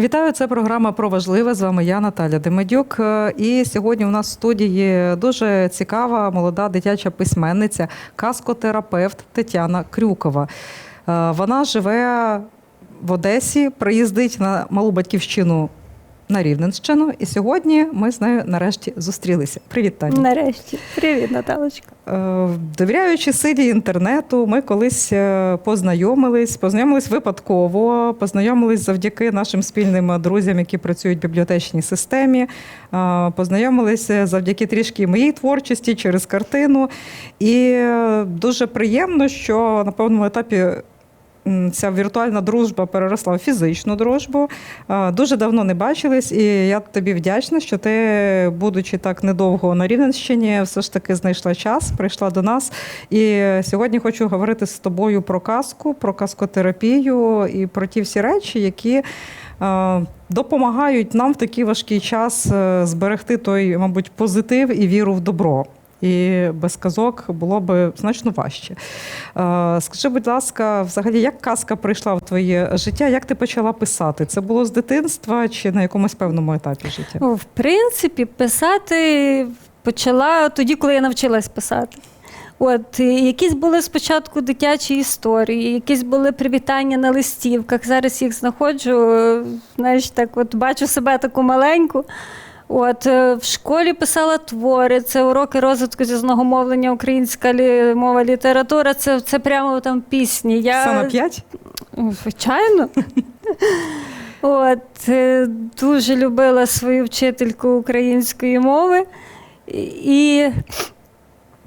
Вітаю, це програма про важливе. З вами я, Наталя Демедюк. Е, І сьогодні у нас в студії дуже цікава молода дитяча письменниця, каскотерапевт Тетяна Крюкова. Е, Вона живе в Одесі, приїздить на малу батьківщину на Рівненщину. І сьогодні ми з нею нарешті зустрілися. Привіт, Таня. Нарешті. Привіт, Наталочка. Е, Довіряючи силі інтернету, ми колись е, познайомились, познайомились випадково, познайомились завдяки нашим спільним друзям, які працюють в бібліотечній системі. е, Познайомилися завдяки трішки моїй творчості через картину. І дуже приємно, що на певному етапі. Ця віртуальна дружба переросла в фізичну дружбу. Дуже давно не бачились, і я тобі вдячна, що ти, будучи так недовго на Рівненщині, все ж таки знайшла час, прийшла до нас. І сьогодні хочу говорити з тобою про казку, про казкотерапію і про ті всі речі, які допомагають нам в такий важкий час е, зберегти той, мабуть, позитив і віру в добро. І без казок було б значно важче. Е, Скажи, будь ласка, взагалі, як казка прийшла в твоє життя? Як ти почала писати? Це було з дитинства чи на якомусь певному етапі життя? В принципі, писати почала тоді, коли я навчилась писати. От, якісь були спочатку дитячі історії, якісь були привітання на листівках. Зараз їх знаходжу, е, знаєш, так от бачу себе таку маленьку. От е, в школі писала твори, це уроки розвитку зі мовлення, українська лі- мова, література. Це, це прямо там пісні. Я... Саме п'ять? Звичайно. От, е, дуже любила свою вчительку української мови і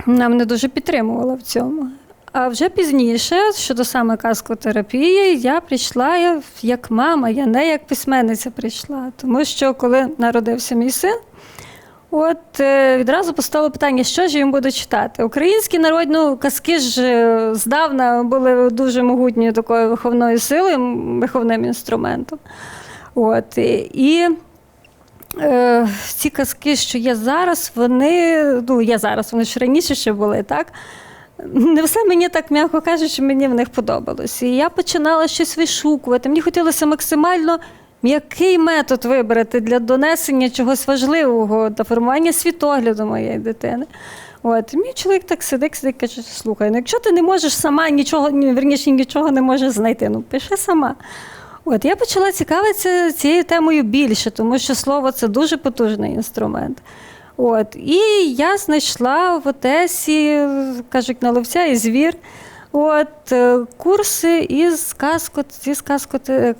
вона мене дуже підтримувала в цьому. А вже пізніше, щодо саме казкотерапії, я прийшла як мама, я не як письменниця прийшла. Тому що коли народився мій син, От е, відразу постало питання, що ж їм буду читати. Українські народні ну, казки ж е, здавна були дуже могутньою такою виховною силою, виховним інструментом. От, і, е, ці казки, що є зараз, вони, ну я зараз, вони ж раніше ще були, так? Не все мені так, м'яко кажучи, мені в них подобалось. І я починала щось вишукувати. Мені хотілося максимально м'який метод вибрати для донесення чогось важливого, для формування світогляду моєї дитини. От, мій чоловік так сидить, сидить, каже, слухай, ну якщо ти не можеш сама нічого, ні, верніше, нічого не можеш знайти, ну пиши сама. От я почала цікавитися цією темою більше, тому що слово це дуже потужний інструмент. От, і я знайшла в Одесі, кажуть, на ловця і звір. От е, курси із казко, із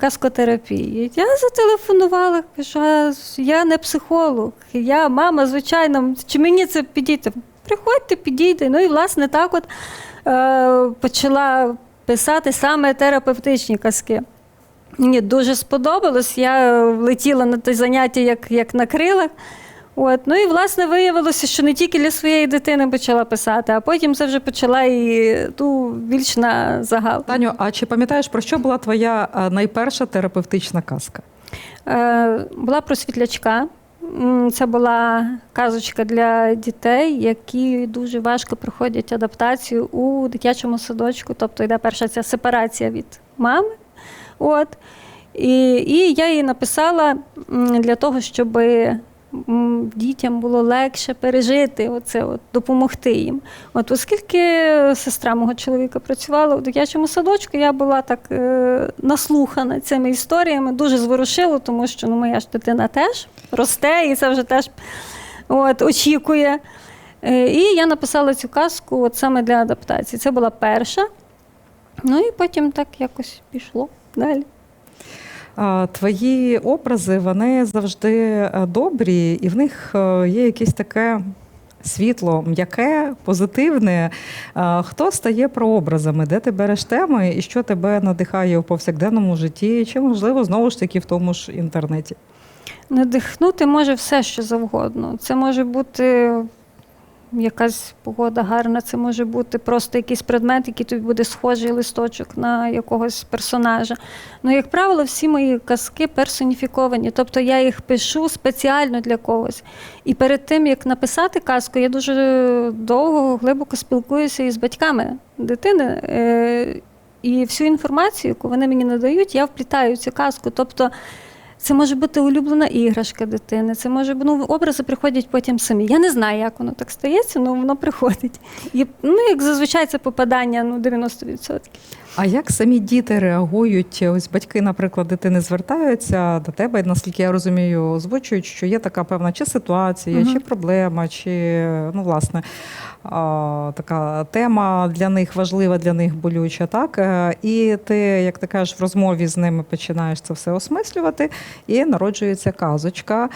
казкотерапії. Я зателефонувала, кажу, я не психолог, я мама, звичайно, чи мені це підійти? Приходьте, підійде. Ну і власне так от е, почала писати саме терапевтичні казки. Мені дуже сподобалось. Я влетіла на те заняття як, як на крилах. От. Ну і власне виявилося, що не тільки для своєї дитини почала писати, а потім це вже почала і ну, більш на загал. Таню, а чи пам'ятаєш, про що була твоя е, найперша терапевтична казка? Е, була про світлячка. Це була казочка для дітей, які дуже важко проходять адаптацію у дитячому садочку. Тобто йде перша ця сепарація від мами. От. І, і я її написала для того, щоб м, дітям було легше пережити оце, от, допомогти їм. От, оскільки сестра мого чоловіка працювала у дитячому садочку, я була так е, наслухана цими історіями, дуже зворушило, тому що ну, моя ж дитина теж росте, і це вже теж от, очікує. Е, і я написала цю казку от саме для адаптації. Це була перша. Ну і потім так якось пішло далі. Твої образи вони завжди е, добрі, і в них е, є якесь таке світло, м'яке, позитивне. Хто стає прообразами? Де ти береш теми і що тебе надихає у повсякденному житті, чи можливо знову ж таки в тому ж інтернеті? Надихнути може все, що завгодно. Це може бути якась погода гарна, це може бути просто якийсь предмет, який тобі буде схожий листочок на якогось персонажа. Ну, як правило, всі мої казки персоніфіковані, тобто я їх пишу спеціально для когось. І перед тим, як написати казку, я дуже довго, глибоко спілкуюся із батьками дитини. Е, І всю інформацію, яку вони мені надають, я вплітаю в цю казку. Тобто Це може бути улюблена іграшка дитини, це може ну, образи приходять потім самі. Я не знаю, як воно так стається, але воно приходить. І, ну, як зазвичай, це попадання ну, 90%. А як самі діти реагують? Ось батьки, наприклад, дитини звертаються до тебе, і, наскільки я розумію, озвучують, що є така певна чи ситуація, Мгм. чи проблема, чи ну, власне така тема для них важлива, для них болюча, так? Е, І ти, як ти кажеш, в розмові з ними починаєш це все осмислювати, і народжується казочка.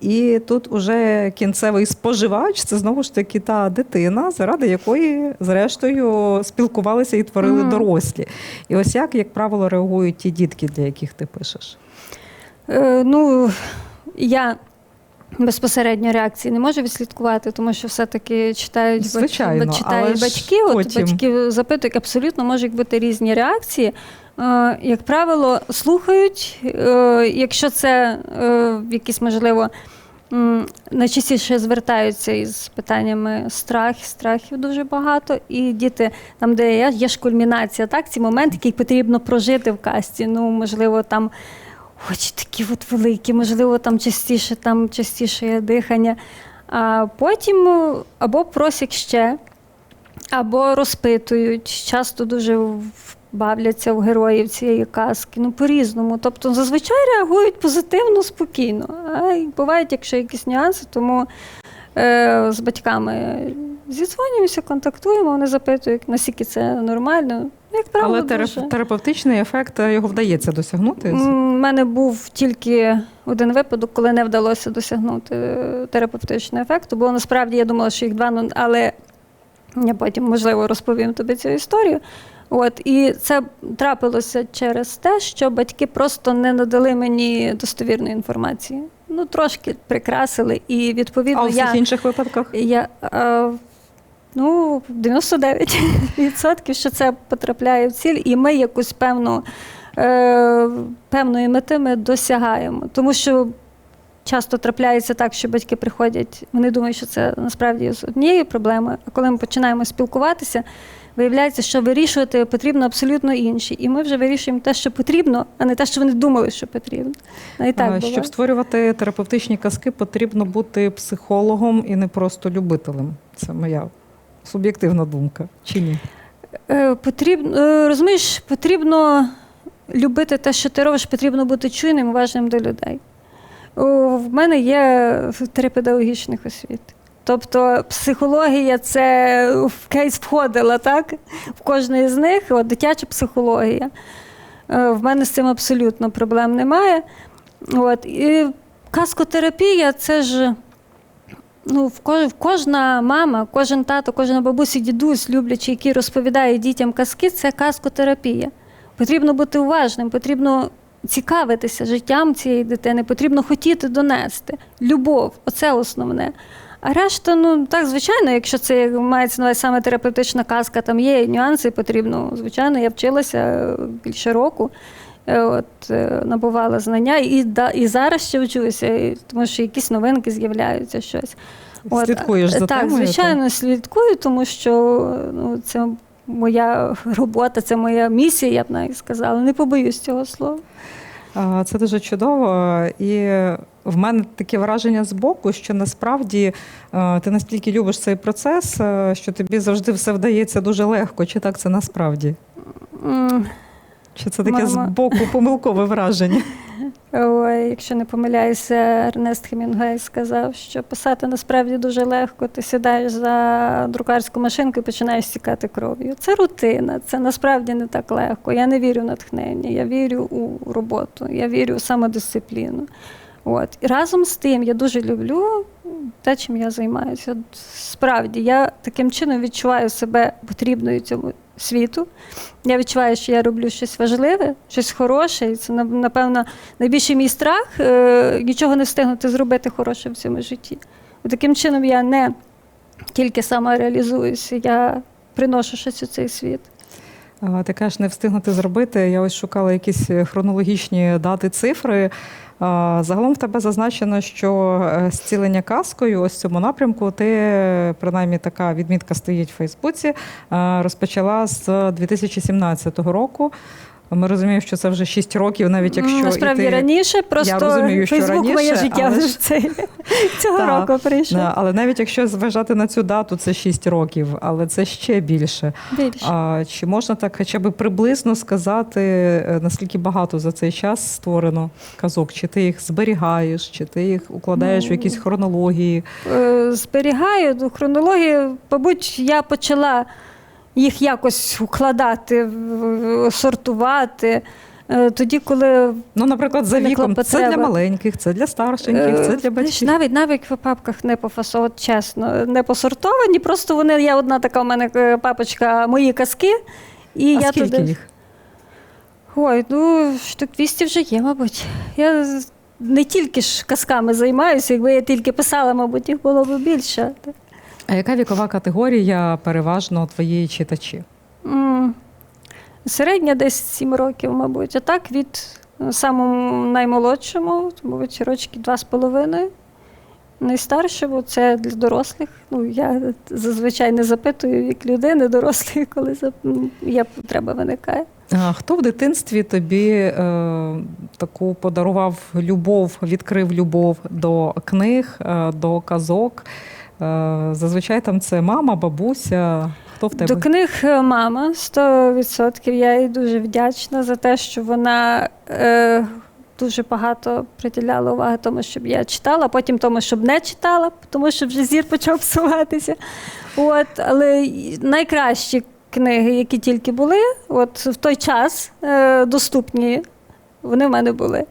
І тут уже кінцевий споживач це знову ж таки та дитина, заради якої, зрештою, спілкувалися і творили Мгм. дорослі. І ось як, як правило, реагують ті дітки, для яких ти пишеш. Е, ну, я безпосередньо реакції не можу відслідкувати, тому що все-таки читають, Звичайно, читають батьки. От потім- батьки запитують, абсолютно можуть бути різні реакції. Е, як правило, слухають, е, якщо це е, якісь, можливо, найчастіше звертаються із питаннями страхів, страхів дуже багато. І діти, там, де є, є ж кульмінація, так, ці моменти, які потрібно прожити в касті. Ну, можливо, там очі такі от великі, можливо, там частіше, там частіше є дихання. А потім е, або просять ще, або розпитують. Часто дуже бавляться в героїв цієї казки. Ну, по-різному. Тобто зазвичай реагують позитивно, спокійно. А бувають, якщо якісь нюанси, тому е, з батьками зідзвонюємося, контактуємо, вони запитують, наскільки це нормально. Як правило, Але дуже. терапевтичний ефект е, його вдається досягнути. У мене був тільки один випадок, коли не вдалося досягнути е, терапевтичного ефекту. Бо насправді я думала, що їх два, ну, але я потім, можливо, розповім тобі цю історію. От, і це трапилося через те, що батьки просто не надали мені достовірної інформації. Ну, трошки прикрасили, і відповідно а у всіх я. інших випадках? Я, е, ну, 99% що це потрапляє в ціль, і ми якусь певну, е, певної мети ми досягаємо. Тому що часто трапляється так, що батьки приходять, вони думають, що це насправді з однією проблемою, а коли ми починаємо спілкуватися, виявляється, що вирішувати потрібно абсолютно інші. І ми вже вирішуємо те, що потрібно, а не те, що вони думали, що потрібно. Ну, і так буває. Щоб створювати терапевтичні казки, потрібно бути психологом і не просто любителем. Це моя суб'єктивна думка. Чи ні? Е, Потрібно, е, розумієш, потрібно любити те, що ти робиш, потрібно бути чуйним, уважним до людей. В мене є три педагогічних освіт. Тобто психологія це в кейс входила, так? В кожної з них, от, дитяча психологія. Е, В мене з цим абсолютно проблем немає. От. І каскотерапія це ж Ну, в кож, кожна мама, кожен тато, кожна бабуся, дідусь, люблячи, які розповідають дітям казки, це казкотерапія. Потрібно бути уважним, потрібно цікавитися життям цієї дитини, потрібно хотіти донести. Любов оце основне. А решта, ну так, звичайно, якщо це мається на увазі саме терапевтична казка, там є нюанси, потрібно. Звичайно, я вчилася е, більше року. Е, От е, набувала знання і да, і зараз ще вчуся, тому що якісь новинки з'являються щось. От, Слідкуєш за так, темою? звичайно, слідкую, тому що ну, це моя робота, це моя місія, я б навіть сказала. Не побоюсь цього слова. Це дуже чудово. І в мене таке враження з боку, що насправді е, ти настільки любиш цей процес, е, що тобі завжди все вдається дуже легко. Чи так це насправді? Чи це таке з Мама. боку помилкове враження? Ой, якщо не помиляюся, Ернест Хемінгуей сказав, що писати насправді дуже легко. Ти сідаєш за друкарську машинку і починаєш стікати кров'ю. Це рутина, це насправді не так легко. Я не вірю в натхнення, я вірю у роботу, я вірю у самодисципліну. От. І разом з тим я дуже люблю те, чим я займаюся. От Справді, я таким чином відчуваю себе потрібною цьому світу. Я відчуваю, що я роблю щось важливе, щось хороше. І це, напевно, найбільший мій страх е, нічого не встигнути зробити хороше в цьому житті. І таким чином я не тільки сама реалізуюся, я приношу щось у цей світ. Ти кажеш, не встигнути зробити. Я ось шукала якісь хронологічні дати, цифри. Загалом в тебе зазначено, що е, зцілення казкою, ось цьому напрямку, ти принаймні така відмітка стоїть в Фейсбуці, е, розпочала з 2017 року. Ми розуміємо, що це вже 6 років, навіть якщо Насправді іти... раніше, просто розумію, що Фейсбук моє життя але вже цей, цього Так, року прийшов. Да, але навіть якщо зважати на цю дату, це 6 років, але це ще більше. Більше. А чи можна так хоча б приблизно сказати, е, наскільки багато за цей час створено казок? Чи ти їх зберігаєш, чи ти їх укладаєш в Ну, якісь хронології? Е, зберігаю до хронології. Мабуть, я почала їх якось укладати, сортувати. е, Тоді, коли Ну, наприклад, за віком це для маленьких, це для старшеньких, це Е, для знаєш, батьків. навіть навіть в папках не пофасо, чесно, не посортовані. Просто вони є одна така в мене е, папочка мої казки. І а я скільки туди. їх? Ой, ну штук 200 вже є, мабуть. Я не тільки ж казками займаюся, якби я тільки писала, мабуть, їх було б більше. А яка вікова категорія переважно твоєї читачі? М, Середня десь 7 років, мабуть. А так від е, самому наймолодшому, мабуть, рочки два з половиною. Найстаршому це для дорослих. Ну, я зазвичай не запитую як людини дорослої, коли м, є потреба виникає. А Хто в дитинстві тобі е, таку подарував любов, відкрив любов до книг, е, до казок? Е, зазвичай там це мама, бабуся. Хто в тебе? До книг е, мама 100%. Я їй дуже вдячна за те, що вона е, дуже багато приділяла уваги тому, щоб я читала, потім тому, щоб не читала, тому що вже зір почав псуватися. От, але найкращі книги, які тільки були, от в той час е, доступні, вони в мене були.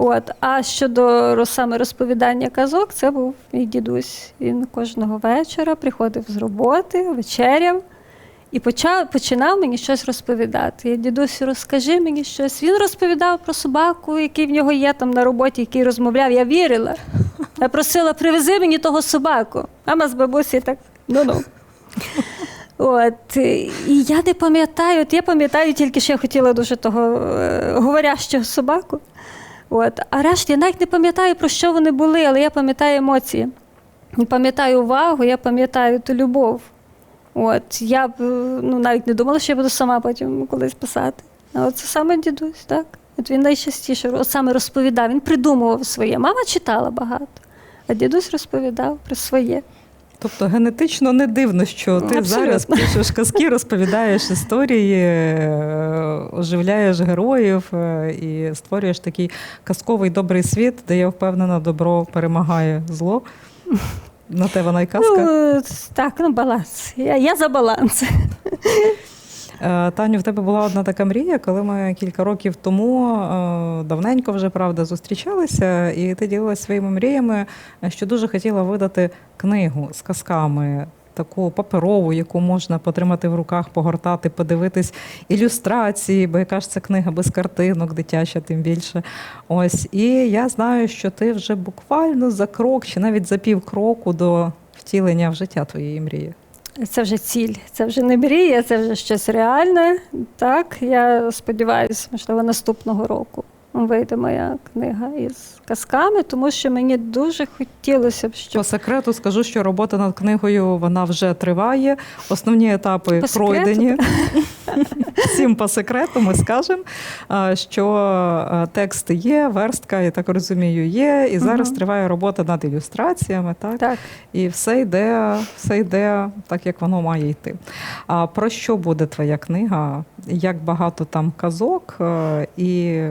От. А щодо саме розповідання казок, це був мій дідусь. Він кожного вечора приходив з роботи, вечеряв і почав, починав мені щось розповідати. Я дідусю, розкажи мені щось. Він розповідав про собаку, який в нього є там на роботі, який розмовляв. Я вірила. Я просила, привези мені того собаку. Мама з бабусі так, ну-ну. От, і я не пам'ятаю, от я пам'ятаю тільки, що я хотіла дуже того е, говорящого собаку. От. А решті я навіть не пам'ятаю, про що вони були, але я пам'ятаю емоції. Я пам'ятаю увагу, я пам'ятаю ту любов. От. Я б ну, навіть не думала, що я буду сама потім колись писати. А от це саме дідусь, так? От він найчастіше от саме розповідав, він придумував своє. Мама читала багато, а дідусь розповідав про своє. Тобто генетично не дивно, що ти Абсолютно. зараз пишеш казки, розповідаєш історії, е, оживляєш героїв е, і створюєш такий казковий добрий світ, де я впевнена, добро перемагає зло. На те вона й казка. Ну, так, ну баланс. Я, я за баланс. Е, Таню, в тебе була одна така мрія, коли ми кілька років тому е, давненько вже правда зустрічалися, і ти ділилася своїми мріями, що дуже хотіла видати книгу з казками. Таку паперову, яку можна потримати в руках, погортати, подивитись ілюстрації, бо яка ж це книга без картинок, дитяча, тим більше. Ось і я знаю, що ти вже буквально за крок чи навіть за пів кроку до втілення в життя твоєї мрії. Це вже ціль, це вже не мрія, це вже щось реальне. Так, я сподіваюся, можливо, наступного року вийде моя книга із казками, тому що мені дуже хотілося б, По секрету скажу, що робота над книгою вона вже триває. Основні етапи По пройдені. Всім по секрету ми скажемо, що текст є, верстка, я так розумію, є. І зараз Мгм. триває робота над ілюстраціями, так? так. І все йде, все йде так, як воно має йти. А про що буде твоя книга? Як багато там казок? І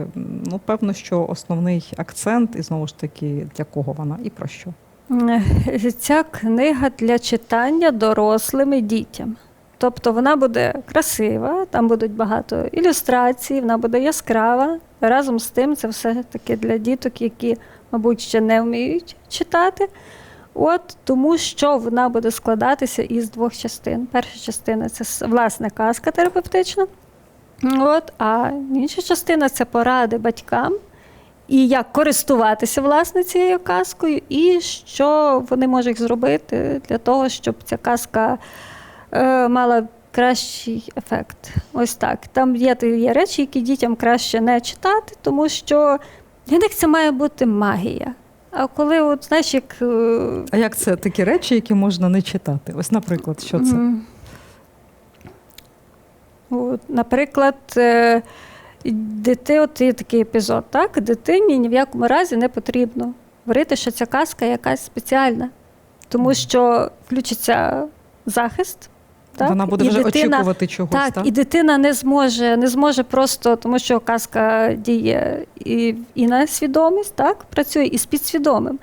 ну, певно, що основний акцент, і знову ж таки, для кого вона і про що? Ця книга для читання дорослим і дітям. Тобто вона буде красива, там будуть багато ілюстрацій, вона буде яскрава. Разом з тим, це все таки для діток, які, мабуть, ще не вміють читати. От тому, що вона буде складатися із двох частин. Перша частина це власне казка терапевтична. От, а інша частина це поради батькам, і як користуватися власне цією казкою, і що вони можуть зробити для того, щоб ця казка е, мала кращий ефект. Ось так. Там є, є речі, які дітям краще не читати, тому що для них це має бути магія. А коли, от, знаєш, як. е, А як це такі речі, які можна не читати? Ось, наприклад, що це? От, наприклад, е, Дити, от є такий епізод, так? Дитині ні в якому разі не потрібно говорити, що ця казка якась спеціальна, тому що включиться захист. Так? Вона буде і вже дитина, очікувати чогось. так, Так, і дитина не зможе, не зможе просто, тому що казка діє і, і на свідомість, так, працює, і з підсвідомим.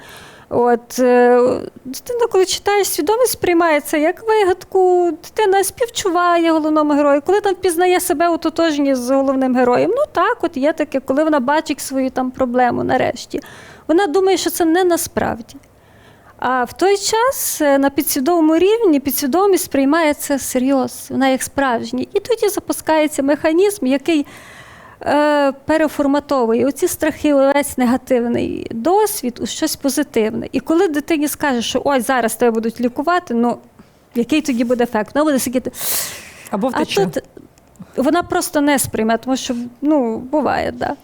От е, дитина, коли читаєш, свідомість сприймається як вигадку, дитина співчуває головному герою. Коли там впізнає себе у тотожні з головним героєм, ну так, от є таке, коли вона бачить свою там проблему нарешті. Вона думає, що це не насправді. А в той час е, на підсвідомому рівні підсвідомість сприймає це серйоз, вона як справжній. І тоді запускається механізм, який переформатовує оці страхи, весь негативний досвід у щось позитивне. І коли дитині скаже, що ось зараз тебе будуть лікувати, ну який тоді буде ефект? Вона буде сидіти. Або А тут вона просто не сприйме, тому що ну, буває, так. Да.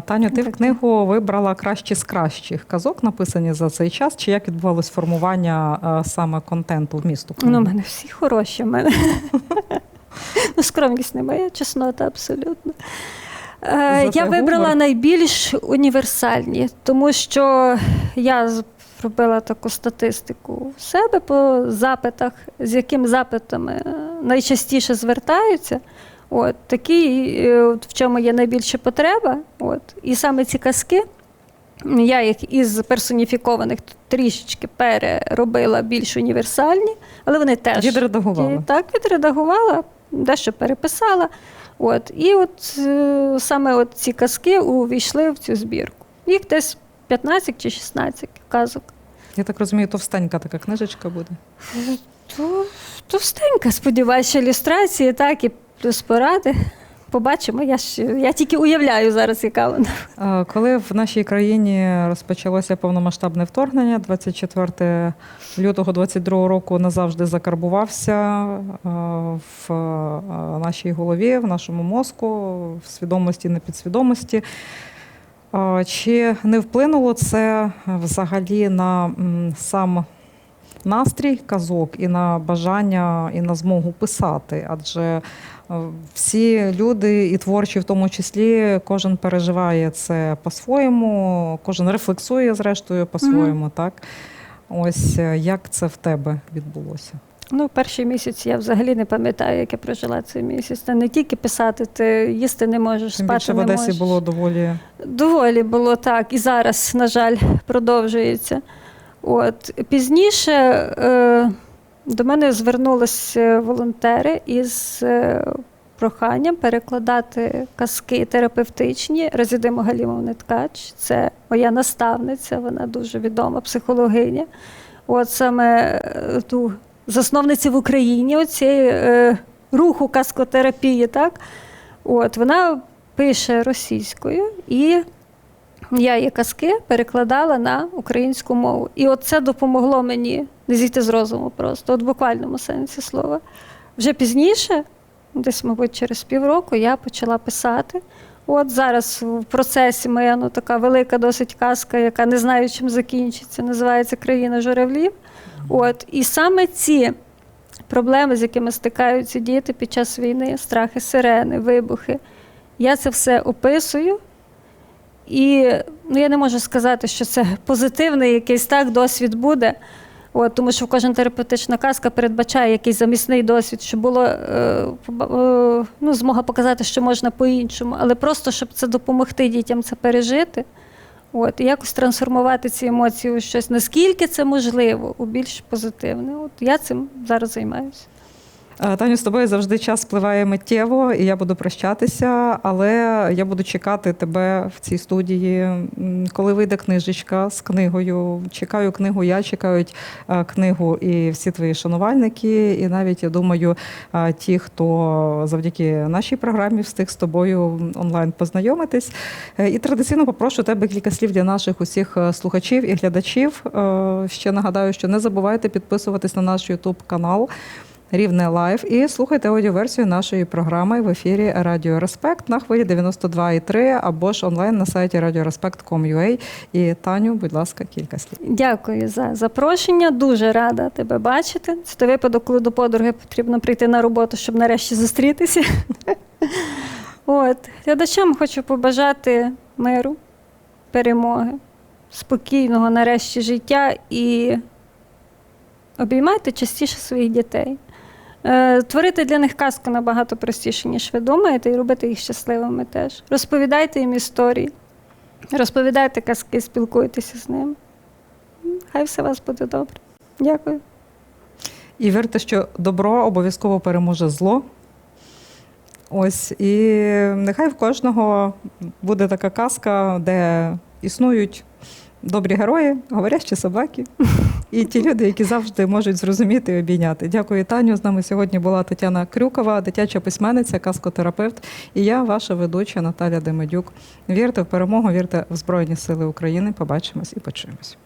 Таню, ти в книгу вибрала кращі з кращих казок, написані за цей час. Чи як відбувалось формування саме контенту вмісту? Ну, книги? в мене всі хороші. В мене. Ну, скромність не моя, чеснота абсолютно. Е, я вибрала гумор. найбільш універсальні, тому що я робила таку статистику в себе по запитах, з якими запитами е, найчастіше звертаються. От, такі, е, в чому є найбільша потреба. От, і саме ці казки я їх із персоніфікованих трішечки переробила більш універсальні, але вони теж Відредагувала. Так, відредагувала, дещо переписала. От, і от е, саме от ці казки увійшли в цю збірку. Їх десь 15 чи 16 казок. Я так розумію, товстенька така книжечка буде. То, товстенька, сподіваюся, ілюстрації, так, і плюс поради. Побачимо. Я, ж, я тільки уявляю зараз, яка вона. Коли в нашій країні розпочалося повномасштабне вторгнення, 24 лютого 22 року назавжди закарбувався в нашій голові, в нашому мозку, в свідомості, непідсвідомості. А, Чи не вплинуло це взагалі на сам настрій казок і на бажання і на змогу писати? Адже е, всі люди, і творчі в тому числі, кожен переживає це по-своєму, кожен рефлексує зрештою по-своєму, так? Ось е, як це в тебе відбулося? Ну, перший місяць я взагалі не пам'ятаю, як я прожила цей місяць. Та не тільки писати, ти їсти не можеш, Тим спати більше в Одесі можеш. було доволі Доволі було так, і зараз, на жаль, продовжується. От пізніше е, до мене звернулися волонтери із е, проханням перекладати казки терапевтичні. Резидимо Галімовни Ткач. Це моя наставниця, вона дуже відома психологиня. От саме е, ту засновниця в Україні оцієї е, руху казкотерапії, так? От, вона пише російською і я її казки перекладала на українську мову. І от це допомогло мені не зійти з розуму просто, от в буквальному сенсі слова. Вже пізніше, десь, мабуть, через півроку, я почала писати. От зараз в процесі моя ну, така велика досить казка, яка не знаю, чим закінчиться, називається Країна журавлів. От, і саме ці проблеми, з якими стикаються діти під час війни, страхи, сирени, вибухи, я це все описую. І ну, я не можу сказати, що це позитивний якийсь так досвід буде. От, тому що кожна терапевтична казка передбачає якийсь замісний досвід, щоб було е, е, ну, змога показати, що можна по-іншому, але просто щоб це допомогти дітям це пережити. От, і якось трансформувати ці емоції у щось, наскільки це можливо, у більш позитивне. От я цим зараз займаюся. Е, Таню, з тобою завжди час спливає миттєво, і я буду прощатися, але я буду чекати тебе в цій студії, коли вийде книжечка з книгою. Чекаю книгу, я чекають е, книгу і всі твої шанувальники. І навіть я думаю, е, ті, хто завдяки нашій програмі встиг з тобою онлайн познайомитись. І традиційно попрошу тебе кілька слів для наших усіх слухачів і глядачів. Ще нагадаю, що не забувайте підписуватись на наш YouTube канал. Рівне лайв і слухайте аудіоверсію нашої програми в ефірі Радіо Респект на хвилі 92,3 або ж онлайн на сайті radiorespect.com.ua. І Таню, будь ласка, кілька слів. Дякую за запрошення. Дуже рада тебе бачити. Це той випадок, коли до подруги потрібно прийти на роботу, щоб нарешті зустрітися. От, глядачам хочу побажати миру, перемоги, спокійного нарешті життя і обіймайте частіше своїх дітей. Е, Творити для них казку набагато простіше, ніж ви думаєте, і робити їх щасливими теж. Розповідайте їм історії, розповідайте казки, спілкуйтеся з ними. Хай все у вас буде добре. Дякую. І вірте, що добро обов'язково переможе зло. Ось, і нехай в кожного буде така казка, де існують добрі герої, говорящі собаки, і ті люди, які завжди можуть зрозуміти і обійняти. Дякую, Таню. З нами сьогодні була Тетяна Крюкова, дитяча письменниця, каскотерапевт. І я, ваша ведуча Наталя Демедюк. Вірте в перемогу, вірте в Збройні Сили України. Побачимось і почуємось.